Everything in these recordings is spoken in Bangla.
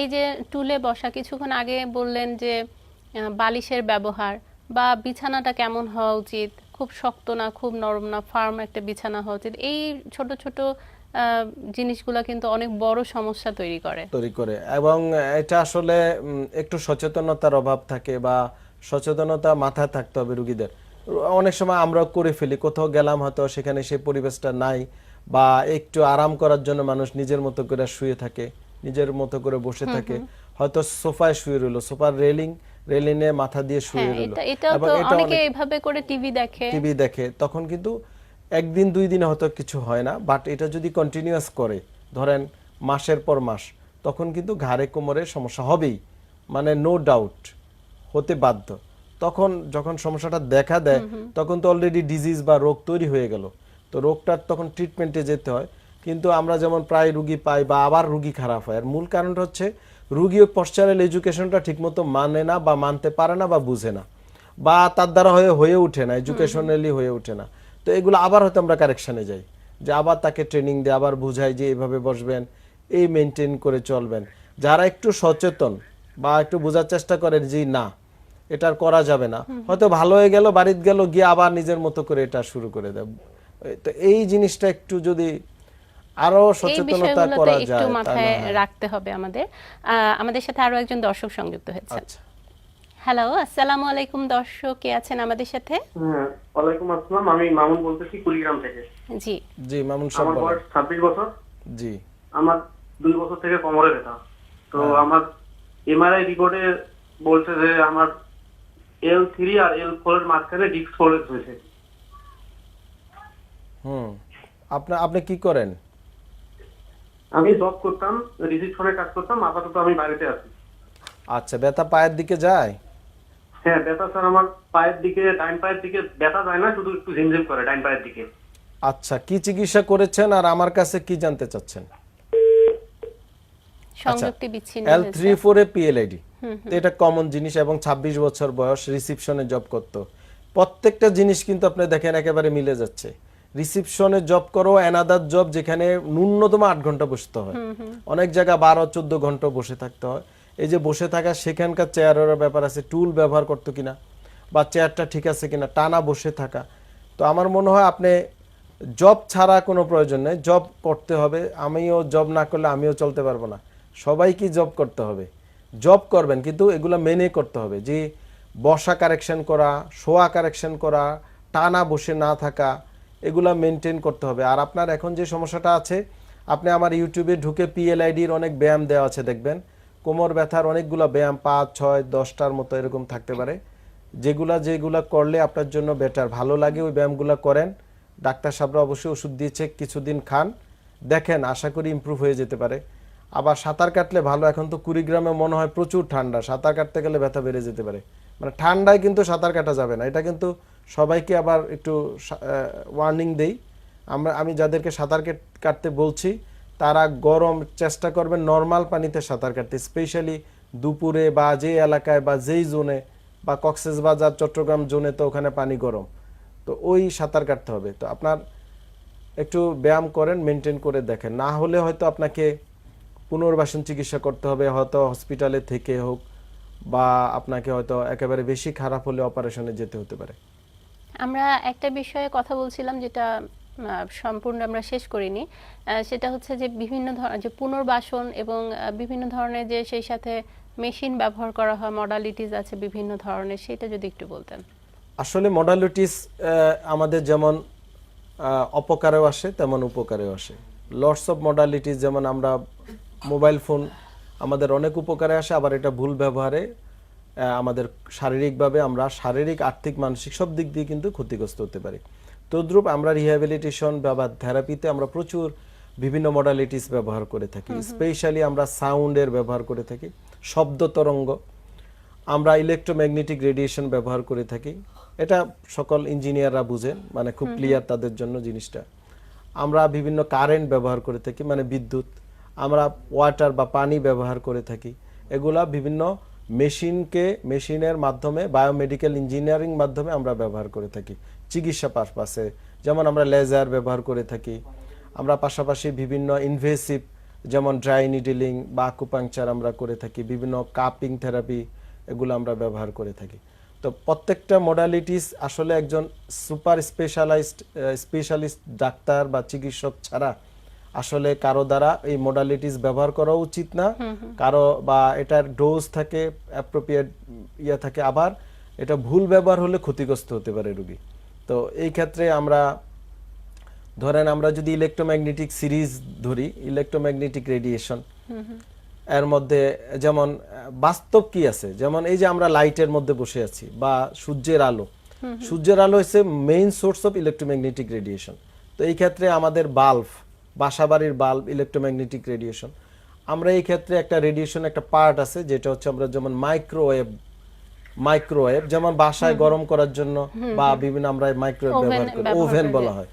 এই যে টুলে বসা, কিছুক্ষণ আগে বললেন যে বালিশের ব্যবহার বা বিছানাটা কেমন হওয়া উচিত? খুব শক্ত না, খুব নরম না, ফার্ম একটা বিছানা হওয়া উচিত? এই ছোট ছোট জিনিসগুলো কিন্তু অনেক বড় সমস্যা তৈরি করে। তৈরি করে। এবং এটা আসলে একটু সচেতনতার অভাব থাকে বা সচেতনতা মাথায় থাকতে হবে রুগীদের। অনেক সময় আমরা করে ফেলি, কোথাও গেলাম হয়তো সেখানে সেই পরিবেশটা নাই বা একটু আরাম করার জন্য মানুষ নিজের মতো করে শুয়ে থাকে। নিজের মতো করে বসে থাকে। হয়তো সোফায় শুয়ে রইল সোফার রেলিং রেলিংয়ে মাথা দিয়ে শুয়ে হ্যাঁ রইল। এটা এবং এটা অনেকে অনেক- এইভাবে করে টিভি দেখে। টিভি দেখে। তখন কিন্তু একদিন দুই দিনে হয়তো কিছু হয় না বাট এটা যদি কন্টিনিউয়াস করে ধরেন মাসের পর মাস তখন কিন্তু ঘাড়ে কোমরে সমস্যা হবেই। মানে নো ডাউট হতে বাধ্য। তখন যখন সমস্যাটা দেখা দেয় তখন তো অলরেডি ডিজিজ বা রোগ তৈরি হয়ে গেল। তো রোগটার তখন ট্রিটমেন্টে যেতে হয়। কিন্তু আমরা যেমন প্রায় রুগী পাই বা আবার রুগী খারাপ হয় আর মূল কারণটা হচ্ছে রুগী ওই পশ্চারেল এডুকেশনটা ঠিকমতো মানে না বা মানতে পারে না বা বুঝে না বা তার দ্বারা হয়ে হয়ে ওঠে না এডুকেশনালি হয়ে ওঠে না। তো এগুলো আবার হয়তো আমরা কারেকশানে যাই যে আবার তাকে ট্রেনিং দিয়ে আবার বুঝাই যে এইভাবে বসবেন এই মেনটেন করে চলবেন। যারা একটু সচেতন বা একটু বোঝার চেষ্টা করেন যে না এটা আর করা যাবে না হয়তো ভালো হয়ে গেল বাড়িতে গেল গিয়ে আবার নিজের মতো করে এটা শুরু করে দেয় তো এই জিনিসটা একটু যদি আরও সচেতনতা করা একটু মাথায় রাখতে হবে আমাদের। আহ, আমাদের সাথে আরও একজন দর্শক সংযুক্ত হয়েছে আচ্ছা। হ্যালো আসসালামু আলাইকুম দর্শক কে আছেন আমাদের সাথে? হ্যাঁ ওয়ালাইকুম আসসালাম। আমি মামুন বলতেছি কুড়িগ্রাম থেকে। জি। জি মামুন সাহেব আমার বয়স ছাব্বিশ বছর। জি। আমার দুই বছর থেকে কোমরে ব্যথা। তো আমার এমআরআই রিপোর্টে বলছে যে আমার এল থ্রি আর এল ফোর এর মাঝখানে ডিস্ক ফোরেজ হয়েছে। হুম। আপনি আপনি কি করেন? আমি জব করতাম রিসিপশনে কাজ করতাম আপাতত আমি বাড়িতে আছি। আচ্ছা ব্যথা পায়ের দিকে যায়? হ্যাঁ ব্যথা স্যার আমার পায়ের দিকে ডাইন পায়ের দিকে ব্যথা যায় না শুধু একটু ঝিমঝিম করে ডাইন পায়ের দিকে। আচ্ছা কি চিকিৎসা করেছেন আর আমার কাছে কি জানতে চাচ্ছেন? সংযুক্তি বিচ্ছিন্ন L three four A PLID এটা কমন জিনিস এবং ২৬ বছর বয়স রিসিপশনে জব করতো। প্রত্যেকটা জিনিস কিন্তু আপনি দেখেন একেবারে মিলে যাচ্ছে। রিসিপশনে জব করো অ্যানাদার জব যেখানে ন্যূনতম আট ঘণ্টা বসতে হয়। অনেক জায়গা বারো চোদ্দ ঘণ্টা বসে থাকতে হয়। এই যে বসে থাকা সেখানকার চেয়ারের ব্যাপার আছে টুল ব্যবহার করতো কিনা বা চেয়ারটা ঠিক আছে কিনা টানা বসে থাকা। তো আমার মনে হয় আপনি জব ছাড়া কোনো প্রয়োজন নেই জব করতে হবে। আমিও জব না করলে আমিও চলতে পারব না। সবাইকে জব করতে হবে। জব করবেন কিন্তু এগুলো মেনে করতে হবে। যে বসা কারেকশন করা শোয়া কারেকশন করা টানা বসে না থাকা এগুলা মেনটেন করতে হবে। আর আপনার এখন যে সমস্যাটা আছে, আপনি আমার ইউটিউবে ঢুকে পিএলআইডির অনেক ব্যায়াম দেওয়া আছে দেখবেন। কোমর ব্যথার অনেকগুলো ব্যায়াম, পাঁচ, ছয়, দশটার মতো এরকম থাকতে পারে। যেগুলা যেগুলা করলে আপনার জন্য বেটার ভালো লাগে ওই ব্যায়ামগুলো করেন। ডাক্তার সাহেবরা অবশ্যই ওষুধ দিয়েছে, কিছুদিন খান। দেখেন, আশা করি ইমপ্রুভ হয়ে যেতে পারে। আবার সাঁতার কাটলে ভালো, এখন তো কুড়িগ্রামে মনে হয় প্রচুর ঠান্ডা। সাঁতার কাটতে গেলে ব্যথা বেড়ে যেতে পারে। মানে ঠান্ডায় কিন্তু সাঁতার কাটা যাবে না। এটা কিন্তু সবাইকে আবার একটু ওয়ার্নিং দেই। আমরা, আমি যাদেরকে সাঁতার কাটতে বলছি, তারা গরম চেষ্টা করবেন নর্মাল পানিতে সাঁতার কাটতে। স্পেশালি দুপুরে বা যে এলাকায় বা যেই জোনে বা কক্সবাজার চট্টগ্রাম জোনে তো ওখানে পানি গরম। তো ওই সাঁতার কাটতে হবে। তো আপনার একটু ব্যায়াম করেন মেনটেন করে দেখেন। না হলে হয়তো আপনাকে পুনর্বাসন চিকিৎসা করতে হবে, হয়তো হসপিটালে থেকে হোক বা আপনাকে হয়তো একেবারে বেশি খারাপ হলে অপারেশনে যেতে হতে পারে। আমরা একটা বিষয়ে কথা বলছিলাম যেটা সম্পূর্ণ আমরা শেষ করিনি। সেটা হচ্ছে যে বিভিন্ন ধরনের যে পুনর্বাসন এবং বিভিন্ন ধরনের যে সেই সাথে মেশিন ব্যবহার করা হয় মডালিটিস আছে বিভিন্ন ধরনের, সেটা যদি একটু বলতেন। আসলে মডালিটিস আমাদের যেমন অপকারেও আসে, তেমন উপকারেও আসে। লটস অফ মডালিটিস যেমন আমরা মোবাইল ফোন আমাদের অনেক উপকারে আসে, আবার এটা ভুল ব্যবহারে আমাদের শারীরিকভাবে আমরা শারীরিক আর্থিক মানসিক সব দিক দিয়ে কিন্তু ক্ষতিগ্রস্ত হতে পারি। তদ্রূপ আমরা রিহ্যাবিলিটেশন বা থেরাপিতে আমরা প্রচুর বিভিন্ন মডালিটিস ব্যবহার করে থাকি। স্পেশালি আমরা সাউন্ডের ব্যবহার করে থাকি শব্দ তরঙ্গ। আমরা ইলেকট্রোম্যাগনেটিক রেডিয়েশন ব্যবহার করে থাকি। এটা সকল ইঞ্জিনিয়াররা বুঝেন মানে খুব ক্লিয়ার তাদের জন্য জিনিসটা। আমরা বিভিন্ন কারেন্ট ব্যবহার করে থাকি মানে বিদ্যুৎ। আমরা ওয়াটার বা পানি ব্যবহার করে থাকি। এগুলা বিভিন্ন মেশিনকে, মেশিনের মাধ্যমে, বায়োমেডিক্যাল ইঞ্জিনিয়ারিং মাধ্যমে আমরা ব্যবহার করে থাকি। চিকিৎসা পারপাসে, যেমন আমরা লেজার ব্যবহার করে থাকি। আমরা পাশাপাশি বিভিন্ন ইনভেসিভ যেমন ড্রাই নিডিলিং বা আকুপাংচার আমরা করে থাকি, বিভিন্ন কাপিং থেরাপি এগুলো আমরা ব্যবহার করে থাকি। তো প্রত্যেকটা মডালিটিস আসলে একজন সুপার স্পেশালাইজড স্পেশালিস্ট ডাক্তার বা চিকিৎসক ছাড়া আসলে কারও দ্বারা এই মডালিটিস ব্যবহার করা উচিত না। কারও বা এটার ডোজ থাকে অ্যাপ্রোপ্রিয়েট ইয়ে থাকে আবার এটা ভুল ব্যবহার হলে ক্ষতিগ্রস্ত হতে পারে রুগী। তো এই ক্ষেত্রে আমরা ধরেন আমরা যদি ইলেকট্রোম্যাগনেটিক সিরিজ ধরি ইলেকট্রোম্যাগনেটিক রেডিয়েশন এর মধ্যে যেমন বাস্তব কি আছে? যেমন এই যে আমরা লাইটের মধ্যে বসে আছি বা সূর্যের আলো সূর্যের আলো হচ্ছে main source of electromagnetic radiation তো এই ক্ষেত্রে আমাদের বাল্ব বাসাবাড়ির বাল্ব ইলেকট্রোম্যাগনেটিক রেডিয়েশন আমরা এই ক্ষেত্রে একটা রেডিয়েশন একটা পার্ট আছে যেটা হচ্ছে আমরা যেমন মাইক্রোওয়েভ মাইক্রোওয়েভ যেমন বাসায় গরম করার জন্য বা বিভিন্ন আমরা মাইক্রোওয়েভ ব্যবহার করি। ওভেন বলা হয়।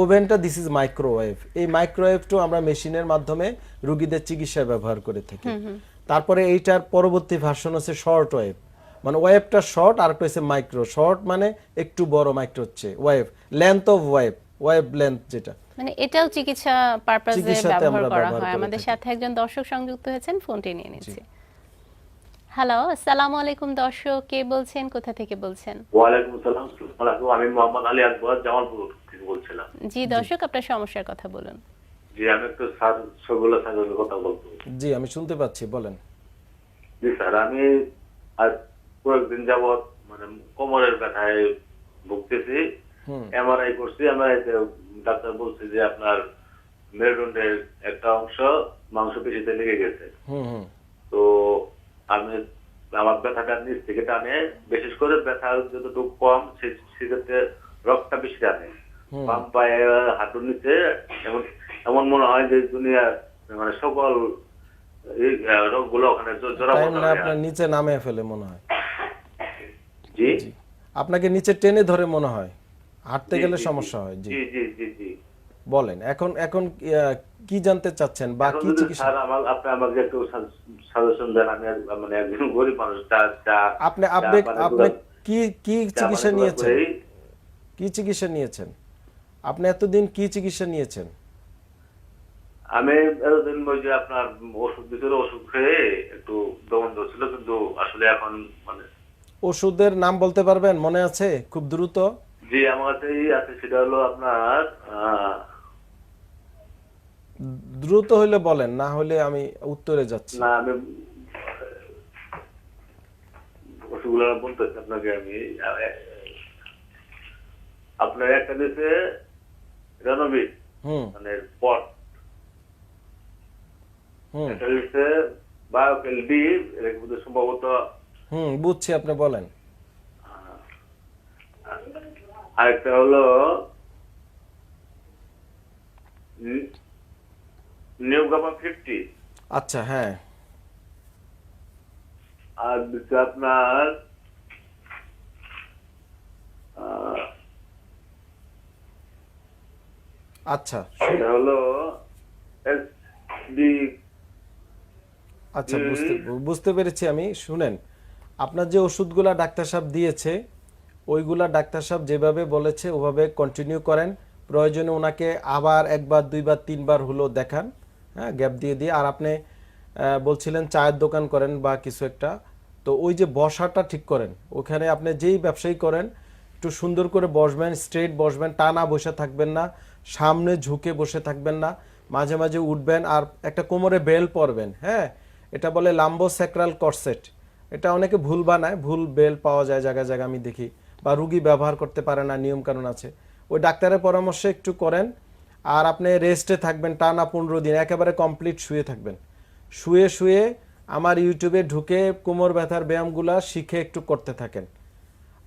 ওভেনটা দিস ইজ মাইক্রোওয়েভ এই মাইক্রোওয়েভটা আমরা মেশিনের মাধ্যমে রোগীদের চিকিৎসায় ব্যবহার করে থাকি। তারপরে এইটার পরবর্তী ভার্সন হচ্ছে শর্ট ওয়েভ মানে ওয়েভটা শর্ট আর একটা হচ্ছে মাইক্রো শর্ট মানে একটু বড় মাইক্রো হচ্ছে wavelength of wave wavelength যেটা। মানে এটাও চিকিৎসা চিকিৎসাতে ব্যবহার করা হয়। আমাদের সাথে একজন দর্শক সংযুক্ত হয়েছেন ফোনটি নিয়ে নিচ্ছি। হ্যালো আসসালামু আলাইকুম দর্শক কে বলছেন কোথা থেকে বলছেন? ওয়ালাইকুম আসসালাম আসসালামু আলাইকুম। আমি মোহাম্মদ আলী আকবর জামালপুর থেকে বলছিলাম। জি দর্শক আপনার সমস্যার কথা বলুন। জি আমি একটু স্যার সবগুলো স্যারের কথা বলব। জি আমি শুনতে পাচ্ছি বলেন। জি স্যার আমি আজ কয়েকদিন যাবৎ মানে কোমরের ব্যথায় ভুগতেছি। এমআরআই করছি এমআরআই তে ডাক্তার বলছে যে আপনার মেরুদণ্ডের একটা অংশ মাংসপেশিতে লেগে গেছে। তো আমি আমার ব্যথাটা নিচ থেকে টানে বিশেষ করে ব্যথা যতটুকু কম সেক্ষেত্রে রক্তটা বেশি টানে। বাম পায়ে হাঁটুর নিচে এমন এমন মনে হয় যে দুনিয়ার মানে সকল রোগগুলো ওখানে জ- জড়াবদ্ধ টাইম না আপনার নিচে নামে ফেলে মনে হয়। জি। আপনাকে নিচে টেনে ধরে মনে হয়। হাঁটতে গেলে সমস্যা হয় জি। জি জি জি বলেন এখন এখন কি জানতে চাচ্ছেন বা কি চিকিৎসা স্যার আমার আপনি আমাকে একটু সাজেশন দেন আমি মানে একজন গরিব মানুষ চা আপনি আপনি আপনি কি কি চিকিৎসা নিয়েছেন? কি চিকিৎসা নিয়েছেন? আপনি এতদিন কি চিকিৎসা নিয়েছেন? আমি এতদিন ওই যে আপনার ওষুধ ভিতরে ওষুধ খেয়ে একটু দমন ছিল কিন্তু আসলে এখন মানে ওষুধের নাম বলতে পারবেন? মনে আছে? খুব দ্রুত? যে আমার কাছে আছে সেটা হলো আপনার দ্রুত হইলে বলেন না হলে আমি উত্তরে যাচ্ছি। না আমি ওষুধগুলো বলতেছি আপনাকে আমি আপনার একটা দিয়েছে হুম। মানে পট। হুম। একটা দিয়েছে বায়োকেল ডি সম্ভবত হুম বুঝছি আপনি বলেন। আরেকটা হলো নিউগামা ফিফটি আচ্ছা হ্যাঁ। আর দিচ্ছে আপনার আচ্ছা। এটা হলো এস ডি আচ্ছা বুঝতে বুঝতে পেরেছি আমি। শুনেন আপনার যে ওষুধগুলা ডাক্তার সাহেব দিয়েছে ওইগুলা ডাক্তার সাহেব যেভাবে বলেছে, ওভাবে কন্টিনিউ করেন। প্রয়োজনে ওনাকে আবার একবার, দুইবার, তিনবার হলো দেখান। হ্যাঁ গ্যাপ দিয়ে দিয়ে। আর আপনি বলছিলেন চায়ের দোকান করেন বা কিছু একটা। তো ওই যে বসাটা ঠিক করেন। ওখানে আপনি যেই ব্যবসায়ী করেন, একটু সুন্দর করে বসবেন স্ট্রেট বসবেন, টানা বসে থাকবেন না, সামনে ঝুঁকে বসে থাকবেন না, মাঝে মাঝে উঠবেন আর একটা কোমরে বেল পরবেন। হ্যাঁ এটা বলে লাম্বো স্যাক্রাল করসেট এটা অনেকে ভুল বানায়, ভুল বেল পাওয়া যায় জায়গায় জায়গায়, আমি দেখি। বা রুগী ব্যবহার করতে পারে না নিয়ম কানুন আছে। ওই ডাক্তারের পরামর্শে একটু করেন, আর আপনি রেস্টে থাকবেন, টানা পনেরো দিন, একেবারে কমপ্লিট শুয়ে থাকবেন। শুয়ে শুয়ে আমার ইউটিউবে ঢুকে কোমর ব্যথার ব্যায়ামগুলা শিখে একটু করতে থাকেন।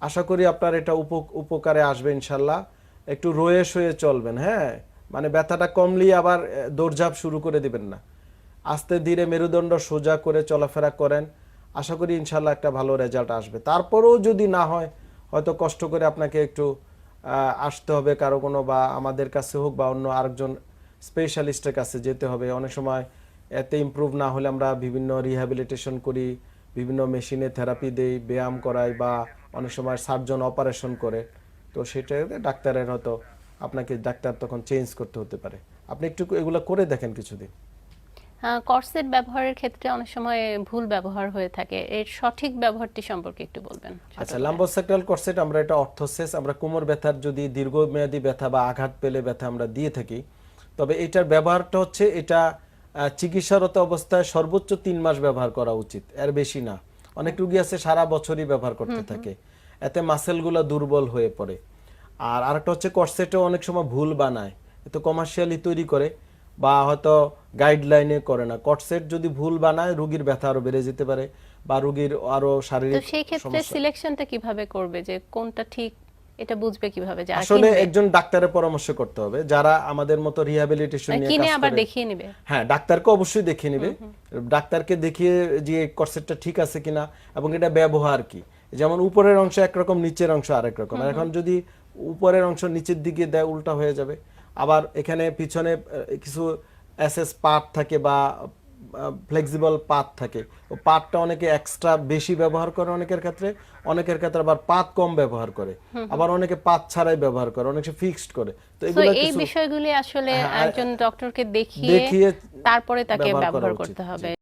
আশা করি আপনার এটা উপ- উপকারে আসবে ইনশাল্লাহ। একটু রয়ে, শুয়ে চলবেন হ্যাঁ? মানে ব্যথাটা কমলেই আবার দৌড়ঝাঁপ শুরু করে দিবেন না। আস্তে ধীরে মেরুদণ্ড সোজা করে চলাফেরা করেন। আশা করি ইনশাল্লাহ একটা ভালো রেজাল্ট আসবে। তারপরেও যদি না হয় হয়তো কষ্ট করে আপনাকে একটু আসতে হবে কারও কোনো বা আমাদের কাছে হোক বা অন্য আরেকজন স্পেশালিস্টের কাছে যেতে হবে। অনেক সময় এতে ইমপ্রুভ না হলে আমরা বিভিন্ন রিহ্যাবিলিটেশন করি, বিভিন্ন মেশিনে থেরাপি দেই, ব্যায়াম করাই বা অনেক সময় সার্জন অপারেশন করে। তো সেটাতে ডাক্তারের হয়তো আপনাকে ডাক্তার তখন চেঞ্জ করতে হতে পারে। আপনি একটু এগুলো করে দেখেন কিছুদিন। কর্সেট ব্যবহারের ক্ষেত্রে অনেক সময় ভুল ব্যবহার হয়ে থাকে। এর সঠিক ব্যবহারটি সম্পর্কে একটু বলবেন। আচ্ছা করে। লাম্বোসেক্টাল কর্সেট আমরা এটা অর্থোসেস আমরা কোমর ব্যথার যদি দীর্ঘমেয়াদী ব্যথা বা আঘাত পেলে ব্যথা আমরা দিয়ে থাকি। তবে এটার ব্যবহারটা হচ্ছে এটা চিকিৎসারত অবস্থায় সর্বোচ্চ তিন মাস ব্যবহার করা উচিত এর বেশি না। অনেক রুগী আছে সারা বছরই ব্যবহার করতে থাকে। এতে মাসেলগুলো দুর্বল হয়ে পড়ে। আর আরেকটা হচ্ছে কর্সেটও অনেক সময় ভুল বানায় তো কমার্শিয়ালি তৈরি করে বা হয়তো গাইডলাইনে করে না। কটসেট যদি ভুল বানায় রুগীর ব্যথা আরও বেড়ে যেতে পারে বা রুগীর আরও তো শারীরিক সেই ক্ষেত্রে সিলেকশনটা কীভাবে করবে? যে কোনটা ঠিক এটা বুঝবে কীভাবে? যারা আসলে একজন ডাক্তারের পরামর্শ করতে হবে। যারা আমাদের মতো রিহ্যাবিলিটেশন মানে নিয়ে কিনে আবার করে দেখিয়ে নিবে? হ্যাঁ ডাক্তারকে অবশ্যই দেখিয়ে নেবে। ডাক্তারকে দেখিয়ে যে কর্সেটটা ঠিক আছে কিনা এবং এটা ব্যবহার কি। যেমন উপরের অংশ একরকম নিচের অংশ আরেক রকম। এখন যদি উপরের অংশ নিচের দিকে দেয় উল্টা হয়ে যাবে। আবার এখানে পিছনে কিছু এসএস পার্ট থাকে বা ফ্লেক্সিবল পাত থাকে। ও পাতটা অনেকে এক্সট্রা বেশি ব্যবহার করে অনেকের ক্ষেত্রে অনেকের ক্ষেত্রে আবার পাত কম ব্যবহার করে। আবার অনেকে পাত ছাড়াই ব্যবহার করে অনেকে ফিক্সড করে। তো এগুলো এই বিষয়গুলি আসলে হ্যাঁ, একজন ডক্টরকে দেখিয়ে দেখিয়ে তারপরে তাকে ব্যবহার করতে হবে।